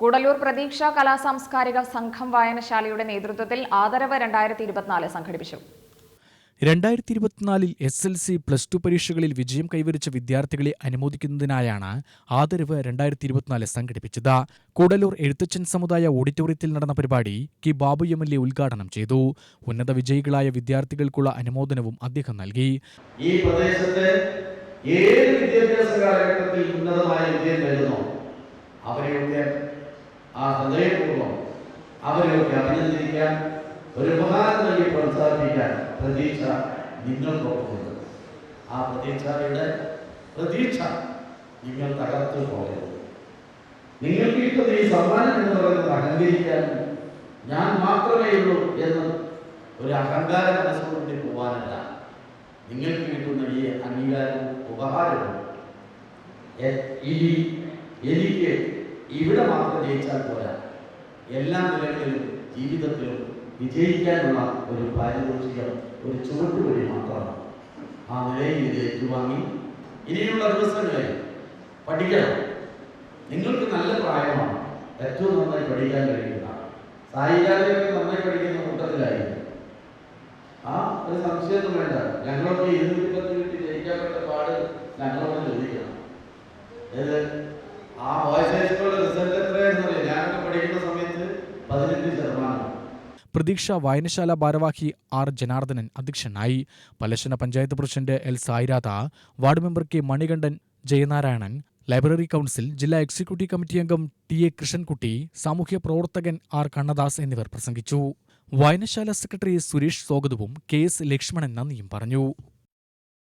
കൂടല്ലൂർ പ്രതീക്ഷ കലാ സാംസ്കാരിക സംഘം വായനശാലയുടെ നേതൃത്വത്തിൽ ആദരവ് രണ്ടായിരത്തി ഇരുപത്തിനാല് സംഘടിപ്പിച്ചു. രണ്ടായിരത്തി ഇരുപത്തിനാലിൽ S L C plus two പരീക്ഷകളിൽ വിജയം കൈവരിച്ച വിദ്യാർത്ഥികളെ അനുമോദിക്കുന്നതിനായാണ് ആദരവ് രണ്ടായിരത്തി ഇരുപത്തിനാല് സംഘടിപ്പിച്ചത്. കൂടലൂർ എഴുത്തച്ഛൻ സമുദായ ഓഡിറ്റോറിയത്തിൽ നടന്ന പരിപാടി K Babu M L A ഉദ്ഘാടനം ചെയ്തു. ഉന്നത വിജയികളായ വിദ്യാർത്ഥികൾക്കുള്ള അനുമോദനവും അദ്ദേഹം നൽകി. ഈ പ്രദേശത്തെ ഏത് വിദ്യാഭ്യാസ കാലഘട്ടത്തിൽ ഉന്നതമായ വിജയം നേടുന്നു? അവരെയൊക്കെ ആ ഹൃദയപൂർവം അവരെയൊക്കെ അഭിനന്ദിക്കാൻ ഒരു ഉപകാരം നൽകി പ്രോത്സാഹിപ്പിക്കാൻ പ്രതീക്ഷ നിങ്ങൾക്കൊപ്പമുണ്ട്. ആ പ്രതീക്ഷയുടെ പ്രതീക്ഷ നിങ്ങൾ തകർത്തു പോകരുത് നിങ്ങൾക്ക് കിട്ടുന്ന ഈ സമ്മാനം എന്ന് പറയുന്നത് അഹങ്കരിക്കാൻ ഞാൻ മാത്രമേ ഉള്ളൂ എന്ന് ഒരു അഹങ്കാര മനസ്സുകൊണ്ട് പോവാനല്ല. നിങ്ങൾക്ക് കിട്ടുന്ന ഈ അംഗീകാരവും ഇനി എനിക്ക് ഇവിടെ മാത്രം ജയിച്ചാൽ പോരാ. എല്ലാ നിലകളിലും ജീവിതത്തിലും വിജയിക്കാനുള്ള ഒരു പാരിതോഷികം ഒരു ചുവട്ടുവഴി മാത്രമാണ്. ആ നിലയിൽ ഇത് ഏറ്റുവാങ്ങി. ഇനിയുള്ള ദിവസങ്ങളിൽ പഠിക്കണം. നിങ്ങൾക്ക് നല്ല പ്രായമാണ്. ഏറ്റവും നന്നായി പഠിക്കാൻ കഴിയുന്ന. സായികാലയൊക്കെ നന്നായി പഠിക്കുന്ന കൂട്ടത്തിലായിരുന്നു ആ ഒരു സംശയമൊന്നും വേണ്ട. ഞങ്ങളൊക്കെ ഇരുന്നൂറ്റി പത്ത് ജയിക്കാൻ പാട് ഞങ്ങളോട് ചോദിക്കണം. ഏത്? ആ ബോയ്സ് ഹൈസ്കൂളിലെ റിസൾട്ട് എത്രയായിരുന്നറിയോ ഞാനൊക്കെ പഠിക്കുന്ന സമയത്ത് പതിനെട്ട് ശതമാനം. പ്രതീക്ഷ വായനശാല ഭാരവാഹി ആർ ജനാർദ്ദനൻ അധ്യക്ഷനായി. Palassana panchayat president L Sairadha ward member K Manikandan Jayanarayanan library council ജില്ലാ എക്സിക്യൂട്ടീവ് കമ്മിറ്റി അംഗം ടി എ കൃഷ്ണൻകുട്ടി സാമൂഹ്യ പ്രവർത്തകൻ ആർ കണ്ണദാസ് എന്നിവർ പ്രസംഗിച്ചു. വായനശാല സെക്രട്ടറി സുരേഷ് സ്വാഗതവും കെ എസ് ലക്ഷ്മണൻ നന്ദിയും പറഞ്ഞു.